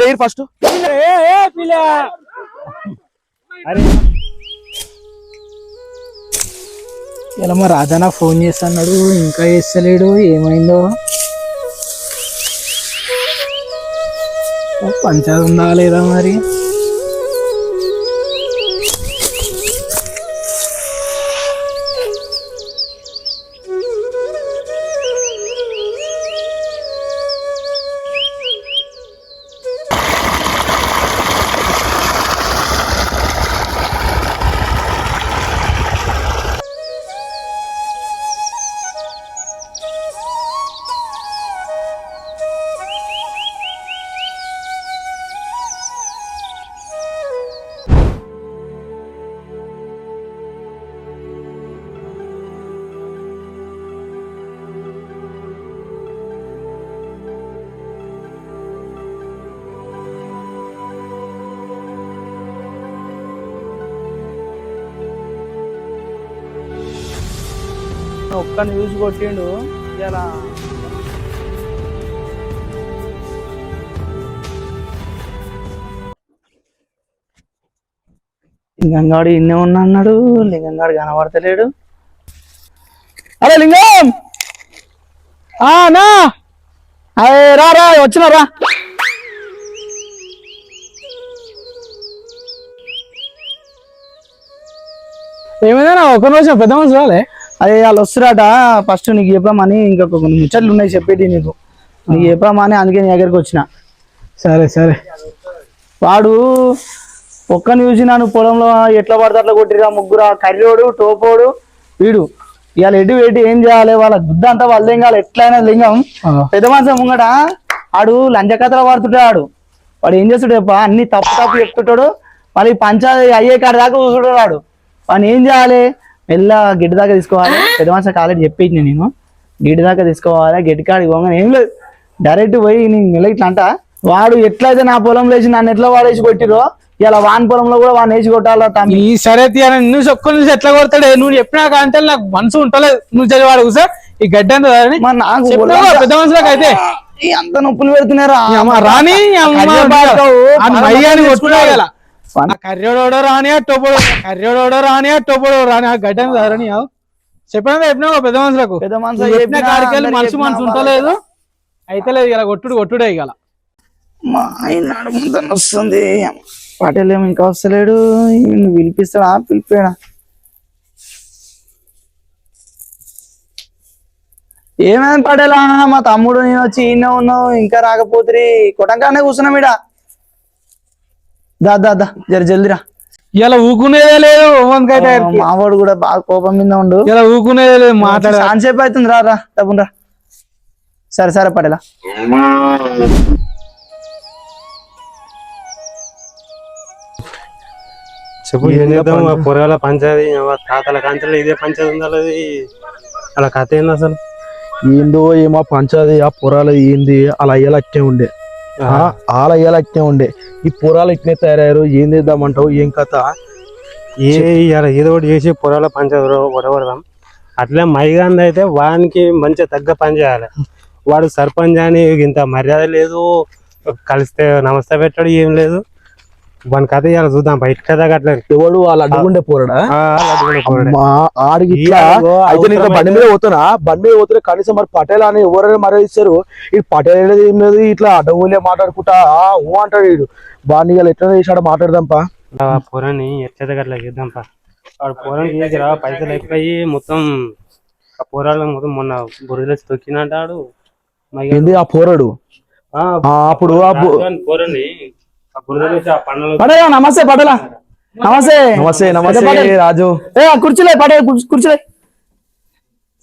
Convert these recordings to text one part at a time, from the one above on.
లేయిరు first ఇలా మా రాజా నాకు ఫోన్ చేస్తున్నాడు ఇంకా చేస్తలేడు ఏమైందో ఓ పంచాయతీ ఉందా లేదా మరి ఒక్క న్యూస్ కొట్టిండు. ఇలా లింగంగాడు ఇన్నే ఉన్నా అన్నాడు. లింగంగాడు కనబడతలేడు. అరే లింగం! ఆ నా! అరే రా రా వచ్చిన రా. ఒక్క ఒక రోజు పెద్ద మనిషి రాలే. అదే వాళ్ళు వస్తురాట ఫస్ట్ నీకు చెప్పామని ఇంకొక కొన్ని ముచ్చట్లు ఉన్నాయి చెప్పేటి నీకు. నీకు చెప్పామని అందుకే నీ దగ్గరికి వచ్చిన. సరే సరే. వాడు ఒక్క చూసి నన్ను పొలంలో ఎట్లా పడితే అట్లా కొట్టిరా ముగ్గురు కర్రోడు టోపోడు వీడు. ఇవాళ ఎటు పెట్టి ఏం చేయాలి? వాళ్ళ గుద్ద అంతా వాళ్ళేం కావాలి? ఎట్లయినా లింగం. పెద్ద మనిషి ముంగట ఆడు లంచ కథలు పడుతుంటాడు. వాడు ఏం చేస్తాడు చెప్ప అన్ని తప్పు తప్పు చెప్తుంటాడు. మళ్ళీ పంచాయతీ అయ్యే కాడి దాకా కూర్చుంటాడు వాడు. వాడిని ఏం చేయాలి? మెల్ల గిడ్డి దాకా తీసుకోవాలి. పెద్ద మనిషి కాలేజ్ చెప్పింది నేను. గిడ్డి దాకా తీసుకోవాలి గిడ్డి కాడికి పోగానే ఏం లేదు. డైరెక్ట్ పోయి నేను మెల్ల ఇట్లా అంట. వాడు ఎట్లయితే నా పొలం లేచి నన్ను ఎట్లా వాడేసి కొట్టిరో ఇలా వాన్ పొలంలో కూడా వాడిని వేసి కొట్టాలా తమ్మి ఈ సరే నువ్వు ఒక్క నుంచి ఎట్లా కొడతాడే? నువ్వు చెప్పినా అంటే నాకు మనసు ఉంటలేదు. నువ్వు చదివాడు సార్ ఈ గడ్డ పెద్ద మనుషులకు అయితే. ఈ అంత నొప్పులు పెడుతున్నారా? రాని కొట్టుకోగల కర్రోడోడో రాని ఆ టోపోడో కర్రోడోడో రాని ఆ టోపోడో రాని ఆ గడ్డ అంత దాని చెప్పినా చెప్పినావా పెద్ద మనుషులకు? పెద్ద మనుషులు చెప్పిన చెప్పినా, కాడికి మనసు మనసు చెప్పినా, ఉంటలేదు. అయితే లేదు ఇలా కొట్టుడు కొట్టుడే ఇగల. మా ఆయన నడుముందని వస్తుంది. పటేల్ ఏమో ఇంకా వస్తలేడు. పిలిపిస్తాడా? పిలిపాడా? ఏమైంది పటేలా? మా తమ్ముడు నేను వచ్చి ఈయన ఉన్నావు ఇంకా రాకపోతే కొట్టంగానే కూర్చున్నాం ఇడ. దా దా దా జర జల్దిరా. ఇలా ఊకునేదే లేదు ఓవన్కైతే మావాడు కూడా బాగా కోపం మీద ఉండు. ఇలా ఊకునేదే లేదు మాట్లాడ సాన్సేపు అవుతుంది రా రా తప్పురా సరే సరే పటేలా చెప్పు ఏం చేద్దాం? ఆ పొరగాల పంచాయతీ తాతల కంచెలు ఇదే పంచాయతీ ఉందా లేదు? అలా కథ ఏంది అసలు? ఏందో ఏమో పంచాది ఆ పొరాలు ఏంది? అలా అయ్యేలా అట్టే ఉండే. ఆ, వాళ్ళ అయ్యేలా అట్టే ఉండే. ఈ పొరాలు ఇట్నే తయారయ్యారు? ఏం చేద్దామంటావు? ఏం కథ? ఏ ఏదో ఒకటి చేసి పొరాల పంచాయతీ ఒడగొడదాం అట్లే మైగాంధ అయితే వానికి మంచిగా తగ్గ పని చేయాలి. వాడు సర్పంచ్ అని ఇంత మర్యాద లేదు. కలిస్తే నమస్తే పెట్టాడు ఏం లేదు. వాని కథ ఇవాళ చూద్దాం బయట కథ అట్లా ఎవడు వాళ్ళు అడ్డుకుండే పోరాడా? మా ఆడికి ఇట్లా ఇయ్యాలో అయితే నేను అవసరమైతే- బండి మీద పోతున్నా. బండి మీద పోతున్నా కనీసం మరి పటేల్ అని ఎవరైనా మర్యాద ఇస్తారు. ఈ పటేల్ అనేది ఇట్లా అడ్డగోలే మాట్లాడుకుంటా. ఆ ఊ అంటాడు వీడు. బాగా ఇవాళ ఎట్లా చేసాడు మాట్లాడదాంపా పొరని ఎట్లా అట్లా చేద్దాం పా. వాడు పొరని చేసిరా పైసలు అయిపోయి మొత్తం ఆ పొరాలు మొత్తం మొన్న బురదలో తొక్కినంటాడు ఏంది ఆ పోరాడు? అప్పుడు ఆ పటేలా నమస్తే పటేలా నమస్తే. నమస్తే నమస్తే పటేల్. రాజు. ఏ కుర్చీలే పడే కుర్చీలే.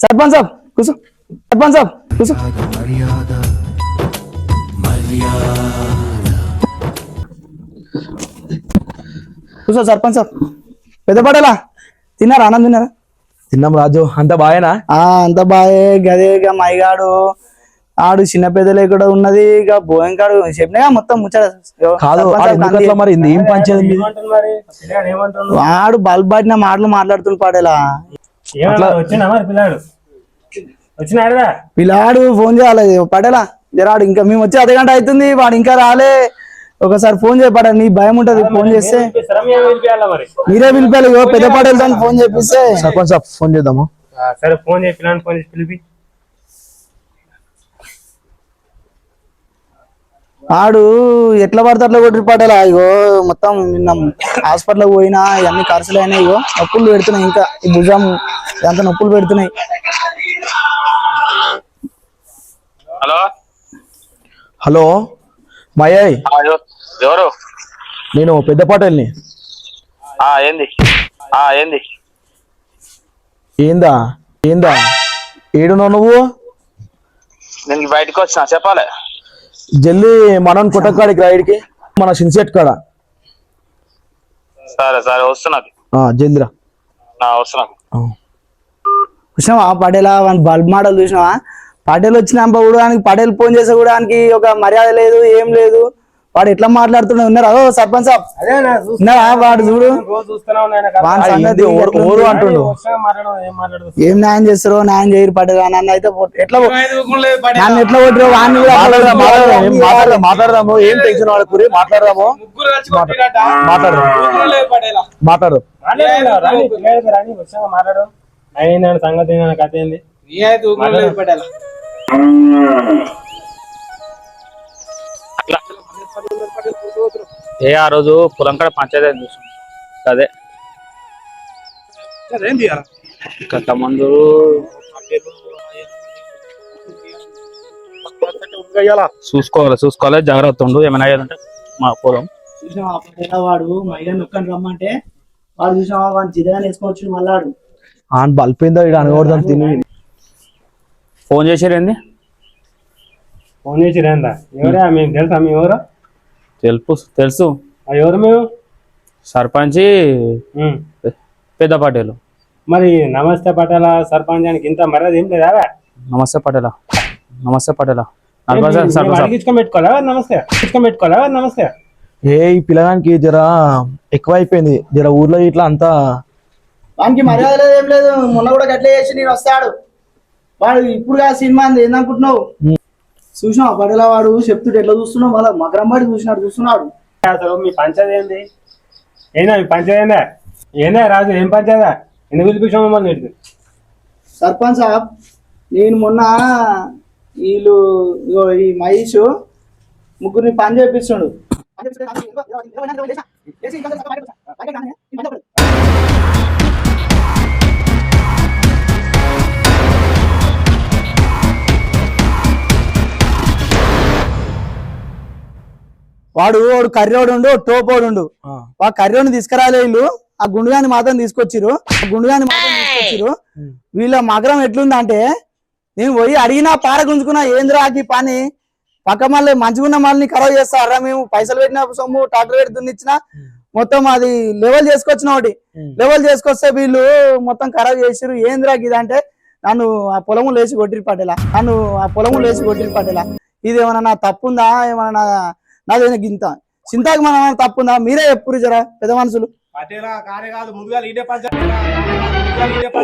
సర్పంచ్ సాబ్ కూర్చో. సర్పంచ్ సాబ్ కూర్చో. కూర్చో సర్పంచ్ సాబ్. పెద్ద పడేలా. తిన్నారా? అన్నం తిన్నారా? తిన్నాం రాజు. అంత బాయేనా? ఆ అంత బాయే. గదే మైగాడు ఆడు చిన్న పెద్దలే కూడా ఉన్నది ఇక బోయంకాడు చెప్పినా మొత్తం ముచ్చట. కాదు ఆడు మరి? ఏం పంచేది వాడు బల్బ్ పట్టిన మాటలు మాట్లాడుతున్న పాడేలా. ఏమన్నా వచ్చినా మరి పిల్లాడు? ఫోన్ చేయాలి పడేలా. జరాడు ఇంకా మేము వచ్చి అర్ధ గంట అవుతుంది వాడు ఇంకా రాలే. ఒకసారి ఫోన్ చేయపడ నీ భయం ఉంటది ఫోన్ చేస్తే. మరి? మీరే పిలిపాలి పెద్ద పడేలతో ఫోన్ చేపిస్తే. సర్పంచ్ ఫోన్ చేద్దాము. సరే ఫోన్ చేసి పిలిపి. వాడు ఎట్లా పడితే అట్లా కొట్టి పడేలా. ఇగో మొత్తం నిన్న హాస్పిటల్ పోయినా ఇవన్నీ ఖర్చులు అయినాయి. ఇగో నొప్పులు పెడుతున్నాయి ఇంకా. ఈ భుజం ఎంత నొప్పులు పెడుతున్నాయి. హలో? హలో? మాయయ్ ఆ, ఎవ- ఎవరు? నేను పెద్ద పటేల్ని. ఆ ఏంది? ఆ ఏంది? ఏందా? ఏందా? ఏడున్నావు నువ్వు? నేను బయటకు వచ్చిన. చెప్పాలి. జల్లి మనం కొట్టకాడికి రైడ్కి మన సిన్సెట్ కాడ. సరే సరే వస్తున్నది ఆ, జల్దిరా. నా వస్తున్నది ఆ. చూసినావా పటేలా వాని బల్బ్ మోడల్ చూసినావా? పటేల్ వచ్చిన కూడా పటేల్ ఫోన్ చేసే కూడా ఒక మర్యాద లేదు ఏం లేదు. వాడు ఎట్లా మాట్లాడుతున్నా ఉన్నారా ఓ సర్పంచ్ వాడు చూడు. ఓరు- ఓరు అంటుండు. ఏం న్యాయం చేస్తారో న్యాయం చేయరు పటేల్ నన్ను అయితే ఎట్లా నన్ను ఎట్లా కొట్టిరో? వాడిని మాట్లాడదాము. ఏం టెన్షన్ వాడుకురి మాట్లాడదాము. మాట్లాడదాం. మాట్లాడు. మాట్లాడు, అయిన సంగతి కథ ఏంది? పడేలా. ఏ ఆ రోజు పొలం కాడ పంచాయతీ చూసాం. అదే. గత ముందు చూసుకోవాలి చూసుకోవాలి. జాగ్రత్త ఉండు ఏమైనా అయ్యేదంటే మా పొలం వాడు నొక్కని రమ్మంటే వాడు చూసినావా? చిదగా వేసుకోవచ్చు మళ్ళాడు ఆన్ బల్పోయిందా ఇక్కడ తిని. ఫోన్ చేసారేంది ఫోన్ చేసి రేందా ఎవరా? మేము తెలుసా? మేము ఎవరు? తెలుపు తెలుసు. ఎవరు మేము సర్పంచి. పెద్ద పటేలు. మరి నమస్తే పటేల సర్పంచానికి ఇంత మర్యాద ఏం లేదా? నమస్తే పటేలా. నమస్తే పటేలా. సర్పంచ్ పెట్టుకోవాలా? నమస్తే. పెట్టుకోవాలా? నమస్తే. ఏ ఈ పిల్లగానికి జర ఎక్కువ అయిపోయింది జర ఊర్లో ఇట్లా అంతా వానికి మర్యాద లేదు ఏం లేదు. మొన్న కూడా గట్లే చేసి నేను వస్తాడు. వాడు ఇప్పుడు సినిమా ఏందనుకుంటున్నావు? చూసినావా పడేలా వాడు చెప్తుంటే ఎట్లా చూస్తున్నావు? మళ్ళీ మకరం పడి చూసినాడు చూస్తున్నాడు. అసలు మీ పంచాయతీ ఏంది? ఏందా మీ పంచాయతీ ఏందా? ఏందా రాజు ఏం పంచాయతా? ఎందుకు పిలిపించాము మమ్మల్ని ఇటు? సర్పంచ్ సాబ్ నేను మొన్న వీళ్ళు ఇగో ఈ మహేష్ ముగ్గురిని పని చేపిస్తుండు. వాడు వాడు కర్రోడు ఉండు టోపోడు ఉండు. ఆ. కర్రోని తీసుకురాలే వీళ్ళు. ఆ గుండుగాని మాత్రం తీసుకొచ్చిరు ఆ గుండుగాని మాత్రం తీసుకొచ్చిరు వీళ్ళ మగరం ఎట్లుందంటే నేను పోయి అడిగినా పార గుంజుకున్నా ఏంద్రా ఈ పని? పక్క మళ్ళీ మంచిగున్న మళ్ళీ ఖరాబ్ చేస్తారా? మేము పైసలు పెట్టిన సొమ్ము ట్రాక్టర్ పెట్టి దున్నిచ్చిన. మొత్తం అది లెవెల్ చేసుకొచ్చిన ఒకటి లెవెల్ చేసుకొస్తే వీళ్ళు మొత్తం ఖరాబ్ చేసిరు ఏంద్రా ఇదంటే నన్ను ఆ పొలము లేచి కొట్టిరి పట్టేలా నన్ను ఆ పొలము లేచి కొట్టిరి పట్టేలా ఇది ఏమన్నా నా తప్పుందా? ఏమన్నా నాదేనా గింత చింతకు మన తప్పుందా మీరే చెప్పురు జరా పెద్ద మనుషులు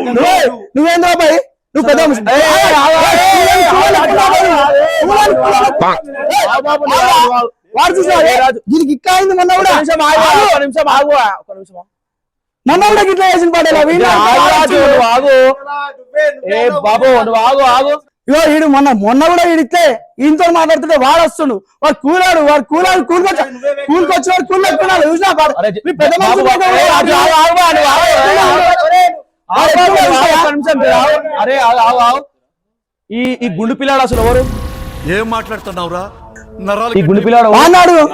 నువ్వే నువ్వేంద్రా బాయ్ నువ్వు పెద్ద. వాడు చూసావా? దీనికి ఇక్క అయింది మొన్న కూడా నిమిషం ఆగు ఒక నిమిషం మొన్న కూడా గిట్ల ఆగు ఏ బాబు నువ్వు ఆగు ఆగు ఇగో వీడు మొన్న మొన్న కూడా వీడితే ఈయనతో మాట్లాడుతుంటే వాడు వస్తుండు. వాడు కూలాడు వాడు కూలాడు కూలికొచ్చా కూలికొచ్చి వాడు కూలి పెట్టుకున్నాడు చూసినా వాడు. పెద్ద. అరే. ఈ ఈ గుండు పిల్లాడు అసలు ఎవరు? ఏం మాట్లాడుతున్నావురా? నరాలు ఈ గుండు పిల్లాడు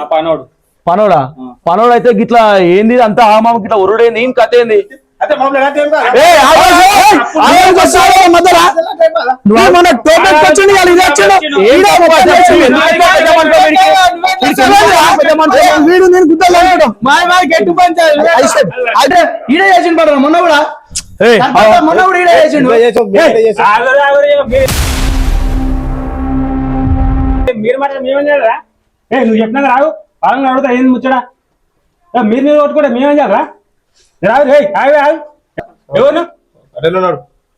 నా పనోడు. పనోడా? పనోడు అయితే గిట్లా ఏంది? అంతా ఆమామ గిట్లా ఒరుడేంది? ఏం కథ ఏంది? ఇది వచ్చిండు. వీడు నేను గుద్దలు అనుకోవడం గట్టి ఈడే మొన్న కూడా. మొన్న కూడా ఈడే చేసిండు. మీరు- మీరు మాట మేమేం చేయాలరా ఏ నువ్వు చెప్పినా రావు వాళ్ళని అడుగుతా ఏంది ముచ్చడా ఏ, మీరు మీరు కొట్టుకుంటే మేమేం చేయాలరా? రావు రే ఎవరు?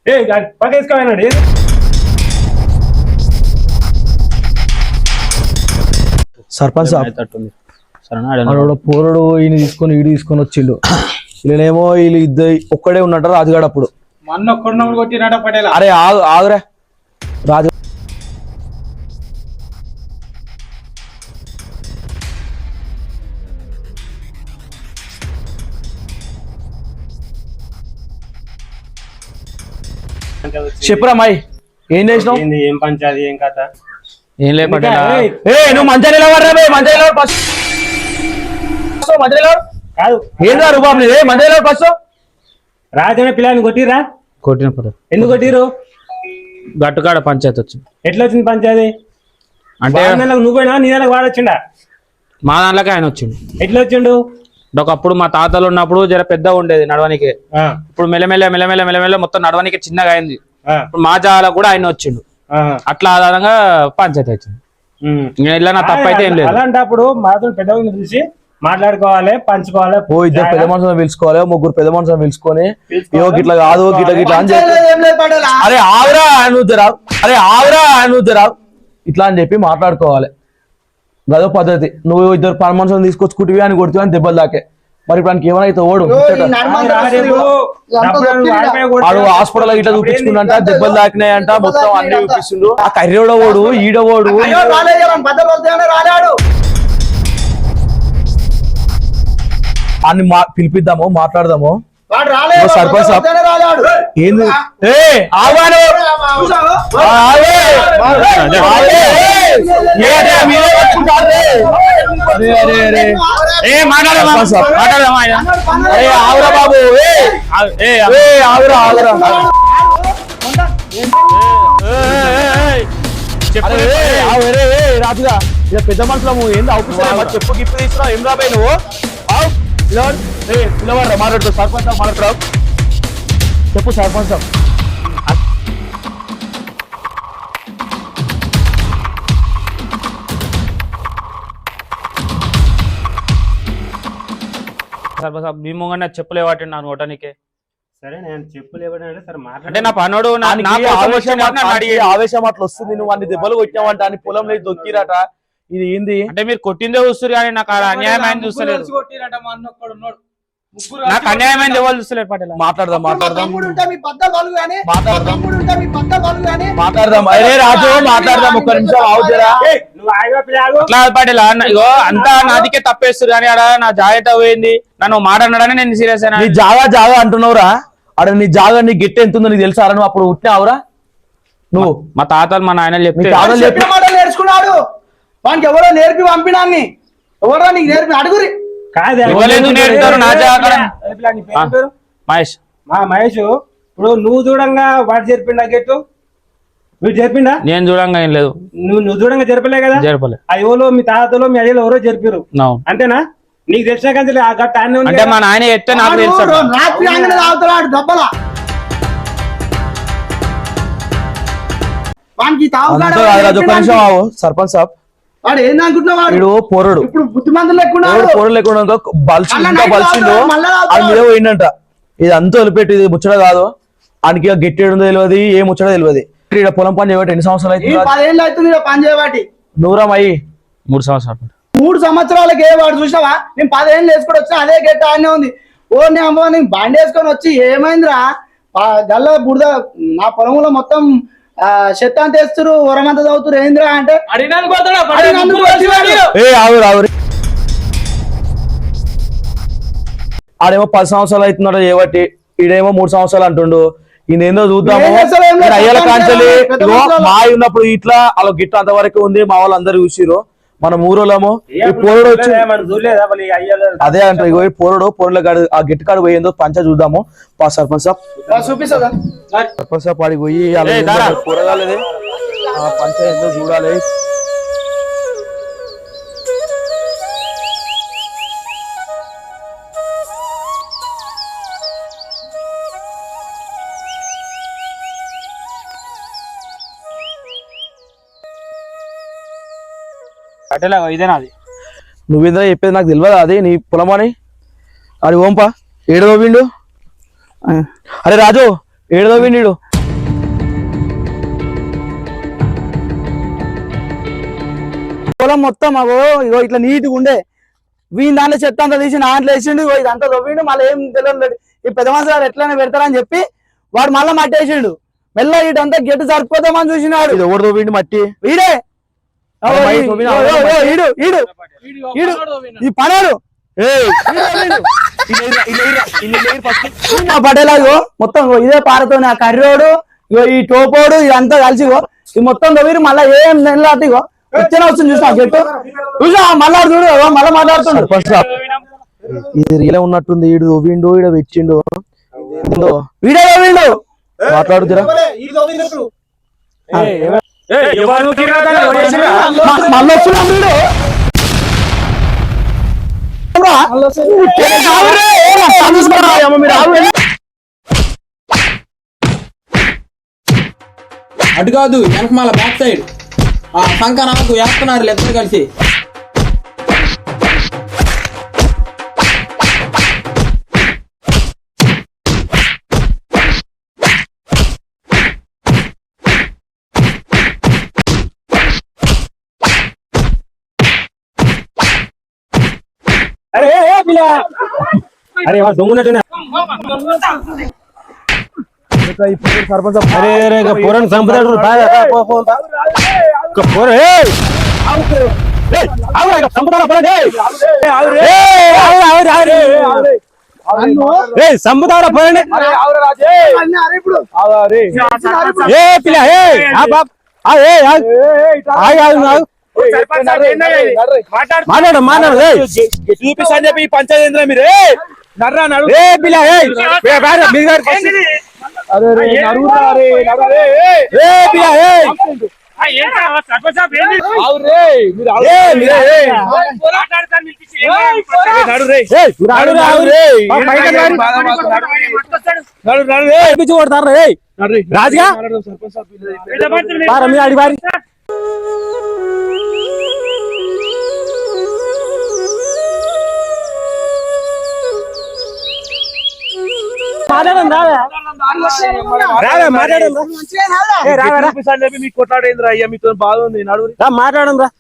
ఏ సర్పంచ్ సరేనా పోరడు ఈయన తీసుకొని ఈడు తీసుకొని వచ్చిండు. ఈయనేమో వీళ్ళు ఇద్దరు ఒక్కడే ఉన్నట్టు రాజుగాడు అప్పుడు. మొన్న కొట్టినట పటేలా? అరే ఆగు ఆగురా. రాజు చెప్పురా మాయ్? ఏం చేసినావు? ఏంది ఏం పంచాది ఏం కథ? ఏం లే పటేలా ఏయ్, ఏ నువ్వు మంచిగా బే మంచిగా ఫస్ట్. మంచిగా కాదు. నీది? ఫస్ట్. రాజనే పిల్లని కొట్టిరా కొట్టిన ఎందుకు కొట్టిరు గట్టుకాడ పంచాయతీ వచ్చింది. ఎట్లా వచ్చింది పంచాది అంటే వాడి నువ్వు పోయినా నీ నెలకు వాడొచ్చిండా మా దాంట్లోకి ఆయన వచ్చిండు. ఎట్లా వచ్చిండు ఒకప్పుడు మా తాతలు ఉన్నప్పుడు జర పెద్దగా ఉండేది నడవనికి. ఆ, ఇప్పుడు మెల్లమెల్ల మెల్లమెల్ల మెల్లమెల్ల మొత్తం నడవనికి చిన్నగా అయింది. మా జాల కూడా ఆయన వచ్చిండు. అట్లా ఆధారంగా పంచాయతీ వచ్చింది. ఇలా నా తప్పు అయితే ఏం లేదు. అలాంటప్పుడు మాతో పెద్దవాళ్ళని చూసి మాట్లాడుకోవాలి పంచుకోవాలి ఓ ఇద్దరు పెద్ద మనుషులను పిలుచుకోవాలి ముగ్గురు పెద్ద మనుషులను పిలుచుకొని. ఇగో గిట్లా కాదు గిట్లా గిట్లా అని చెప్పి అరే ఆవురా నువ్వు జరా అరే ఆవురా నువ్వు జరా ఇట్లా అని చెప్పి మాట్లాడుకోవాలి. గదో పద్ధతి. నువ్వు ఇద్దరు పని మనుషులను తీసుకొచ్చుకుంటివి అని కొడుతు అని దెబ్బలు దాకే మరి ఇప్పుడు ఆయనకి ఏమైతే ఓడు. ఆడు హాస్పిటల్ ఇట్లా చూపించుకుంటా దెబ్బలు దాకినాయంట మొత్తం అన్ని చూపిస్తుండు. ఆ కర్రోడ ఓడు వస్తాయని రాలేడు. అన్ని మా పిలిపిద్దాము మాట్లాడదాము? వాడు సర్పంచ్ ఏంది? ఏ ఆగాను ఏ మాట్లాడదామా. మాట్లాడదామా ఆయన? అరే ఆవురా బాబు. ఏ. ఆవురా ఆవురా రాజుగా. ఇక పెద్ద మనుషులము ఏంది? అవుతుంది చెప్పు గిప్పు తీసుకున్నావు ఏం రాబాయి నువ్వు? ఏ పిలవాడు మాట్లాడుతావు సర్పంచ్ మాట్లాడుతావు చెప్పు సర్పంచ్ సాబ్ మీ ముంగన్న చెప్పులే వాటి నా నోటానికే. సరే నేను చెప్పులు ఇవ్వడం సరే మాట్లాడే అంటే నా పనోడు నా దానికి నా కోసం ఆవేశం అట్లా వస్తుంది? నువ్వు అన్ని దెబ్బలు కొట్టావంట అని పొలం లేదు దొక్కిరట. ఇది ఏంది? అంటే మీరు కొట్టిందే చూస్తారు కానీ నాకు కొట్టిరట మా అన్న ఒక్కడు ఉన్నాడు. ముగ్గురు నాకు అన్యాయమైన ఎవరు చూస్తలేరు పటేల మాట్లాడదాం మాట్లాడదాం. మాట్లాడదాం. మాట్లాడదాం. అరే రాజు మాట్లాడదాం. ఒక్క నిమిషం అట్లా పటేల ఇగో అంతా నాదికే తప్పేస్తారు కానీ ఆడ నా జాగ్రత్త పోయింది. నన్ను మాట అన్నాడని నేను సీరియస్ అయినా. నీ జాగా జాగా అంటున్నావురా. ఆడ నీ జాగా నీ గిట్టె ఎంత ఉందో నీకు తెలుసా నువ్వు అప్పుడు ఉట్టినావురా నువ్వు. మా తాతలు మా నాయన తాతలు చెప్పి. చెప్పిన నేర్చుకున్నాడు. వానికి ఎవరో నేర్పి పంపినాన్ని. ఎవరో నీకు నేర్పి అడుగురి. కాదు? మహేష్. మా మహేష్ ఇప్పుడు నువ్వు చూడంగా వాడు జరిపిండా గెట్టు నువ్వు జరిపిండా? నేను చూడంగా ఏం లేదు. నువ్వు నువ్వు చూడంగా జరపలే కదా? జరపలే. ఆ ఎవరో మీ తాతలో మీ అయ్యలో ఎవరో జరిపారు. అవును అంతేనా? నీకు తెలిసిన కానీ ఆ గట్ట అంటే కదా? మా నాయన చెప్తే నాకు తెలుసు కాదు సర్పంచ్ సాబ్. వాడు ఏందనుకుంటున్నా వాడు? వీడు పోరడు. ఇప్పుడు బుద్ధిమంతులు లెక్కున్నాడు పోరడు లేకుండా బలిసి ఇంకా తాగుతాడు. అది మీద పోయిండంట ఇది అంతా వదిలిపెట్టి ఇది ముచ్చట కాదు. ఆయనకి గెట్టేడు తెలియదు ఏ ముచ్చట తెలియదు. ఇక్కడ పొలం పని చేయబట్టి ఎన్ని సంవత్సరాలు ఈ అయితే పదేళ్ళు అవుతుంది ఈడ పని చేయబట్టి. నూరం అయ్యి మూడు సంవత్సరాలు మూడు సంవత్సరాలకి ఏ వాడు చూసినావా? నేను పదేళ్ళు వేసుకొని వచ్చిన అదే గెట్ట ఆనే ఉంది. ఓ నీ అమ్మ నేను బండి వేసుకొని వచ్చి ఏమైందిరా? గల్ల బురద నా పొలంలో మొత్తం అంత వేస్తురు ఉరమంతా చదువుతురు ఏందిరా అంటే? ఆడేమో పది సంవత్సరాలు అవుతున్నాడు ఏబట్టి ఈడేమో మూడు సంవత్సరాలు అంటుండు. ఈయన ఏందో చూద్దాము. అయ్యల కాంచలి. మా ఉన్నప్పుడు ఇట్లా అలా గిట్ట అంతవరకు ఉంది మా వాళ్ళు అందరు చూసిరు మన ఊరోళ్ళము ఏ ఈ పోరడు వచ్చి అదే అంటారు ఇగో ఈ పోరడు పోరల కాడు ఆ గిట్ట కాడు పోయిందో పంచ చూద్దాము. పా సర్పంచ్ సాబ్. చూపిస్తుందా సర్పంచ్ సాబ్ ఆడికి పోయి. కూరగాయలది ఆ పంచ ఏందో చూడాలి. ఇదే ఇదేనా అది? నువ్వేంద్ర చెప్పేది నాకు తెలియదు అది? నీ పొలమని? అది ఓంపా? ఏడదో విండు అరే రాజు ఏడదో విండు పొలం మొత్తం అగో ఇగో ఇట్లా నీట్గా ఉండే. వీని దాంట్లో చెత్త అంతా తీసి దాంట్లో వేసిండు ఇది అంతా రవ్విండు మళ్ళీ ఏం తెలియదు ఈ పెద్ద మనసు గారు ఎట్లనే పెడతారని చెప్పి వాడు మళ్ళీ మట్టి వేసిండు మెల్ల ఇటంతా గెట్టు సరిపోతామని చూసినాడు. ఎవరు రవ్విండు మట్టి? వీడే. ఈ ఇలా ఇలా ఇలా. మా పటేలాగో మొత్తం ఇదే పారతోనే ఆ కర్రోడు ఇగో ఈ టోపోడు ఇదంతా కలిసి ఈ మొత్తం తవ్విరు మళ్ళీ ఏం నెలలాటి ఇగో వచ్చిన వస్తుంది చూసిన గెట్టు చూసా మళ్ళా చూడు మళ్ళా మాట్లాడుతుండు సాబ్. ఇది రీలే ఉన్నట్టుంది ఈడు వీండు ఈడ వెచ్చిండు వీడే తవ్విండు. మాట్లాడుతురా? అటు కాదు వెనకమాల బ్యాక్ సైడ్ ఆ నాకు వేస్తున్నారు ఇద్దరు కలిసి. అరే వాడు దొంగనట్టున్నా సర్పంచ్ సాబ్. అరే అరే ఇక పోరని చంపుతాడు బాగా పో, పో, పో. ఇక పోర, ఏయ్! ఏయ్, ఆగురా, ఇక చంపుతారా పోరని, ఏయ్! ఏయ్, ఆగురా, ఆగురా, ఆగురా. ఏయ్, చంపుతారా పోరండి ఏ పిల్ల ఏ ఆ బాబ్ ఆ ఏ ఆగు. ఆగు, ఆగు, ఆగు. మాట్లాడు. మాట్లాడు ఏయ్. చూపిస్తాను చెప్పి పంచాయతీ ఏందిరా మీరు ఏయ్! నర్రా నడు. రాజుగా? పారా, కొట్లాడేంద్రా అయ్యా మీతో బాధ ఉంది నడువురి రా, మాట్లాడదాం.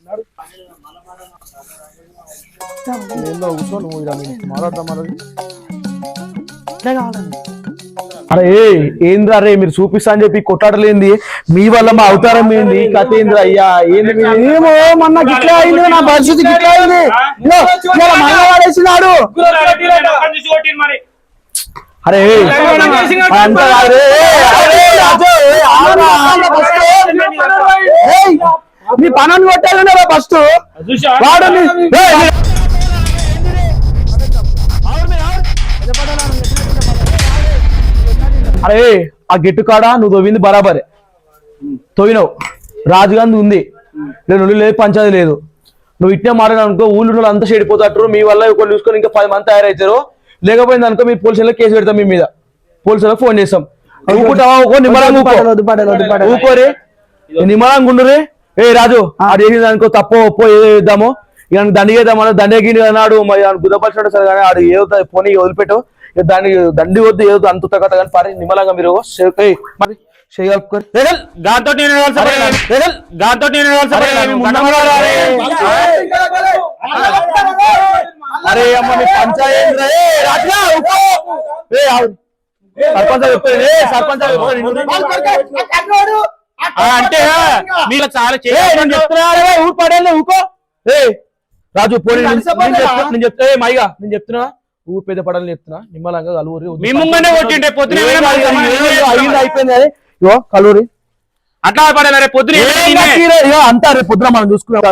అరే ఏంద్రా రే మీరు చూపిస్తా అని చెప్పి కొట్లాడలేంది? మీ వల్ల మా అవతారం ఏంది? కథ ఏంద్రా? అయ్యా ఏంది మీ- ఏమో మొన్న గిట్లా అయింది నా పరిస్థితి గిట్లా అయింది. అరే అంతా కాదు. రే. అరే, రాజు, ఏ, ఆగురా. ఏయ్, నీ పనని కొట్టాలనే ఫస్ట్. వాడు అరే ఆ గెట్టు కాడ నువ్వు తవ్వింది బరాబరే. తవ్వినావు. రాజుగాంధీ ఉంది. నేను నువ్వు లేదు పంచాయతీ లేదు. నువ్వు ఇట్టే మాట్లాడు అనుకో ఊళ్ళో అంతా చెడిపోతారు. మీ వల్ల ఒకళ్ళు చూసుకొని ఇంకా పది మంది తయారవుతారు. లేకపోయింది అనుకో మీ పోలీసులకు కేసు పెడతాం మీ మీద. పోలీసులకు ఫోన్ చేస్తాం. ఊకోరి నిమ్మలంగా ఉండురే ఏ రాజు ఆడు చేసింది అనుకో తప్పో ఒప్పో ఏదో చేద్దాము. ఇక దండి చేద్దామన్నా దండే గిని అన్నాడు. మరి గుద్దపరిచాడు సరే కానీ ఆడు ఏదో పోనీ వదిలిపెట్టు. దాన్ని దండి వద్దు ఏదో అంత తగ్గత కానీ పారి నిమ్మలంగా మీరు షే- ఏయ్, మరి చేయగలుపుకోరు దాంతో నేను దాంతో నేను అరే అమ్మ నీ పంచాయతీ రా. ఏ, రాజుగా, ఊకో. ఏ, ఆగు. సర్పంచ్ చెప్తాను ఏ సర్పంచ్ చెప్తాను అంటే మీరు చాలా రే, ఊరు పడేలే ఊకో ఏ రాజు పోనీ నేను నేను చెప్తున్నా నేను చెప్తా ఏ మైగా నేను చెప్తున్నా. ఊరు పెద్ద పడాలని చెప్తున్నా. నిమ్మలంగా అయింది అయిపోయింది ఇగో కలూరి అట్లా పడాలి పొద్దున అంతా రేపు పొద్దున మనం చూసుకున్నాం.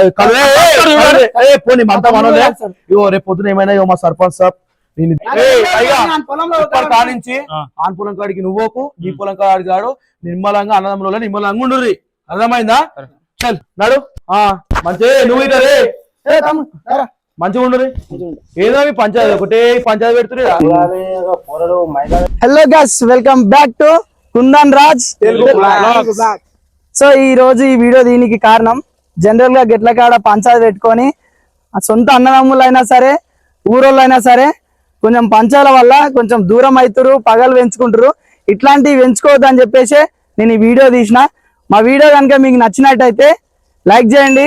పోనీ అంతా మనోలే ఇగో రేపు పొద్దున ఏమైనా ఇగో మా సర్పంచ్ ఇప్పటి కానించి ఆన్ పొలం కాడికి నువ్వుకు ఈ పొలం కాడికి రాడు. నిమ్మలంగా అన్నదమ్ముల నిమ్మలంగా ఉండుర్రి. అర్థమైందా? చల్ నడు. ఆ మంచి నువ్వు ఇట రే ఏ, తమ్ముడు, రారా. మంచిగా ఉండుర్రి. ఏదో పంచాయతీ ఒకటే పంచాయతీ పెడుతుర్రి hello guys welcome back to Kundan Raj so ఈ రోజు ఈ వీడియో దీనికి కారణం జనరల్గా గెట్ల కాడ పంచాయతీ పెట్టుకొని సొంత అన్నదమ్ములైనా సరే ఊరోళ్ళైనా సరే కొంచెం పంచాల వల్ల కొంచెం దూరం అవుతారు పగలు పెంచుకుంటారు ఇట్లాంటివి పెంచుకోవద్దు అని చెప్పేసి నేను ఈ వీడియో తీసిన. మా వీడియో కనుక మీకు నచ్చినట్టయితే లైక్ చేయండి.